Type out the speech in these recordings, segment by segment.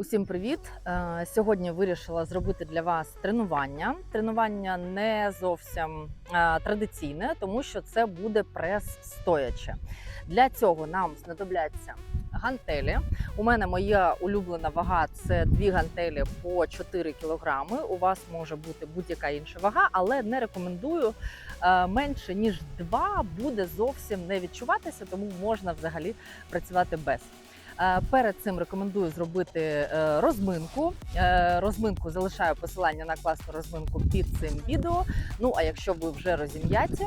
Усім привіт! Е, Сьогодні вирішила зробити для вас тренування. Тренування не зовсім е, традиційне, тому що це буде прес стояче. Для цього нам знадобляться гантелі. У мене моя улюблена вага це дві гантелі по 4 кілограми. У вас може бути будь-яка інша вага, але не рекомендую е, менше ніж 2 буде зовсім не відчуватися, тому можна взагалі працювати без. Е, Перед цим рекомендую зробити е, розминку. Е, Розминку залишаю посилання на класну розминку під цим відео. Ну а якщо ви вже розім'яті,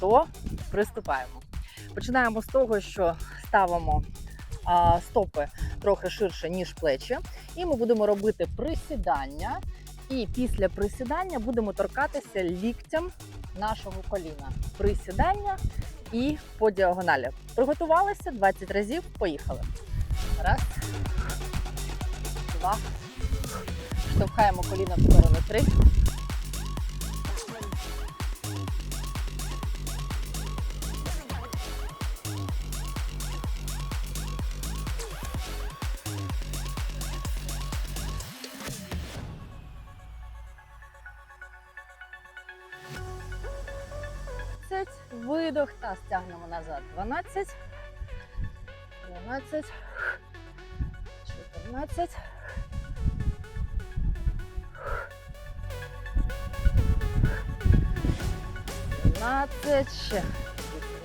то приступаємо. Починаємо з того, що ставимо стопи трохи ширше, ніж плечі, і ми будемо робити присідання. І після присідання будемо торкатися ліктям нашого коліна. Присідання і по діагоналі. Приготувалися 20 разів. Поїхали. Раз. Два. Штовхаємо коліна в сторону. Три. Видох та стягнемо назад. 12. 12. 14. Сімнадцять, ще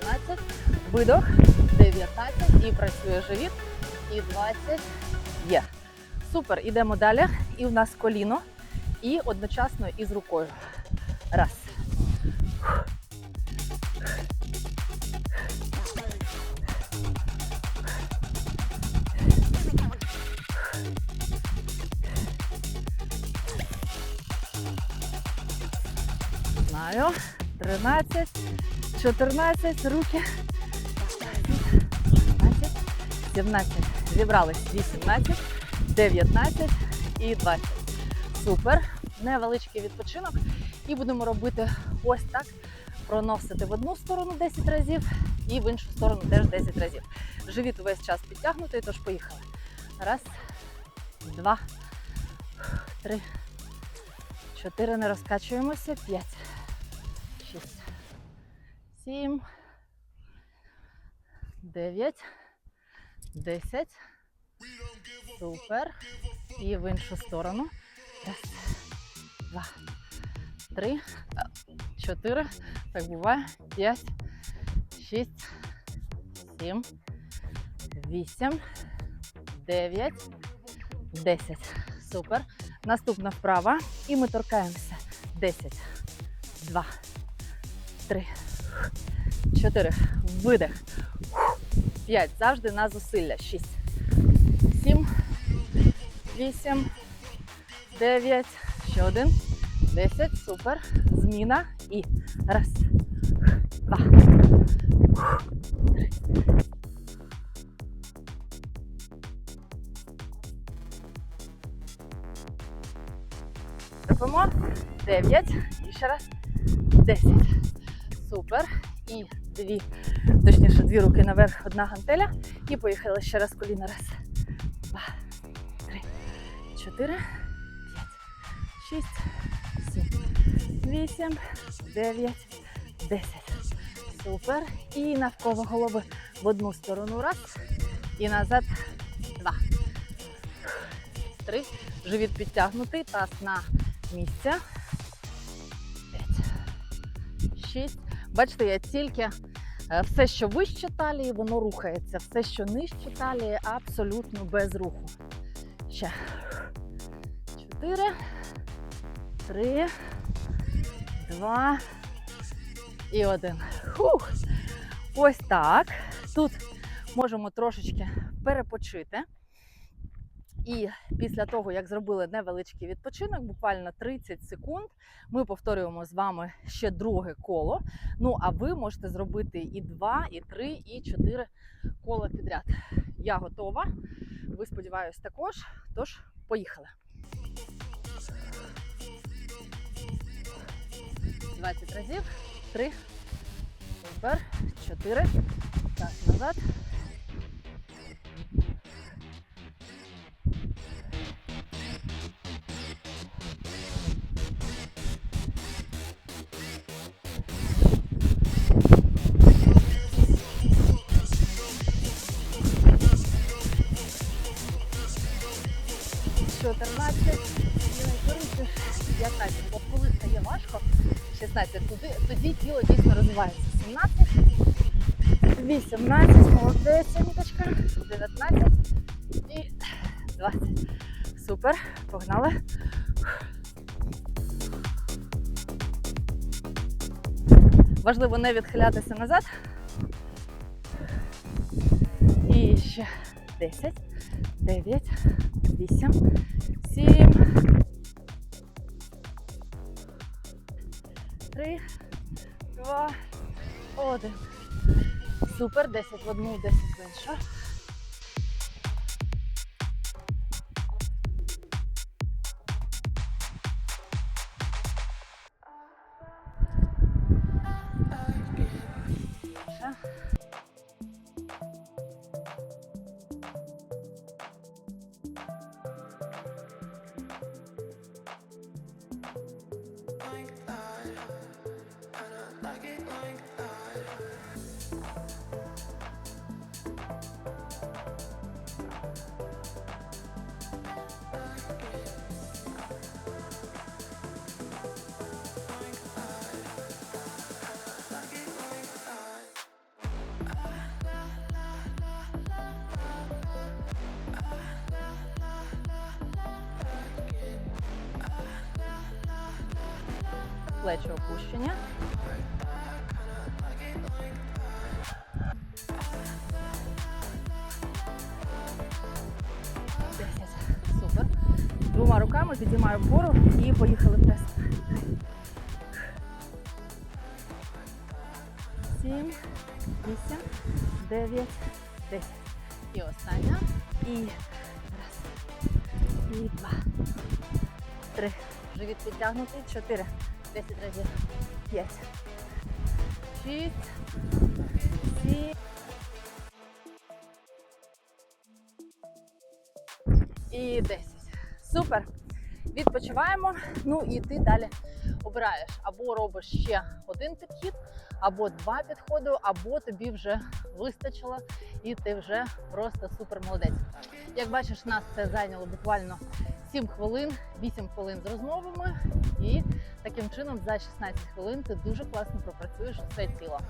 18, видох, 19 і працює живіт. І 20 є. Супер, ідемо далі. І в нас коліно. І одночасно із рукою. Раз. Знаю. 13, 14, руки. 15, 17. Зібрались 18, 19 і 20. Супер. Невеличкий відпочинок. І будемо робити ось так. Проносити в одну сторону 10 разів і в іншу сторону теж 10 разів. Живіт увесь час підтягнутий, тож поїхали. Раз, два, три, чотири. Не розкачуємося. П'ять. 6, 7, 9, 10. Супер. І в іншу сторону. Раз, два, три, чотири. Так буває. П'ять, шість, сім, вісім, дев'ять, десять. Супер. Наступна вправа. І ми торкаємося. Десять. Два три, чотири. Видих. П'ять. Завжди на зусилля. Шість. Сім. Вісім. Дев'ять. Ще один. Десять. Супер. Зміна. І раз. Два. Три. Робимо. Дев'ять. І ще раз. Десять. Супер. І дві, точніше, дві руки наверх, одна гантеля. І поїхали ще раз коліна. Раз, два, три, чотири, п'ять, шість, сім, вісім, дев'ять, десять. Супер. І навколо голови в одну сторону. Раз. І назад. Два. Три. Живіт підтягнутий. Таз на місце. П'ять. Шість. Бачите, я тільки е, все, що вище талії, воно рухається. Все, що нижче талії, абсолютно без руху. Ще. Чотири. Три. Два. І один. Фух. Ось так. Тут можемо трошечки перепочити. І після того, як зробили невеличкий відпочинок, буквально 30 секунд, ми повторюємо з вами ще друге коло. Ну, а ви можете зробити і 2, і 3, і 4 кола підряд. Я готова. Ви сподіваюся, також. Тож, поїхали. 20 разів. 3. Супер. 4. Так, назад. 14, і найкоротше 15. От коли стає важко, 16, тоді, тоді тіло дійсно розвивається. 17, 18, молодець, Аніточка, 19 і 20. Супер, погнали. Важливо не відхилятися назад. І ще 10, 9, 8, 7, 3, 2, 1. Супер, 10 в одну, 10 в іншу. Плечі опущення. Супер. Двома руками підіймаю вгору і поїхали прес. Сім, вісім, дев'ять, десять. І остання. І раз. І два. Три. Живіт підтягнутий. Чотири. 10 разів. 5. 6. 7. І 10. Супер. Відпочиваємо. Ну і ти далі обираєш або робиш ще один підхід, або два підходи, або тобі вже вистачило, і ти вже просто супер молодець. Як бачиш, нас це зайняло буквально 7 хвилин, 8 хвилин з розмовами, і таким чином за 16 хвилин ти дуже класно пропрацюєш все тіло.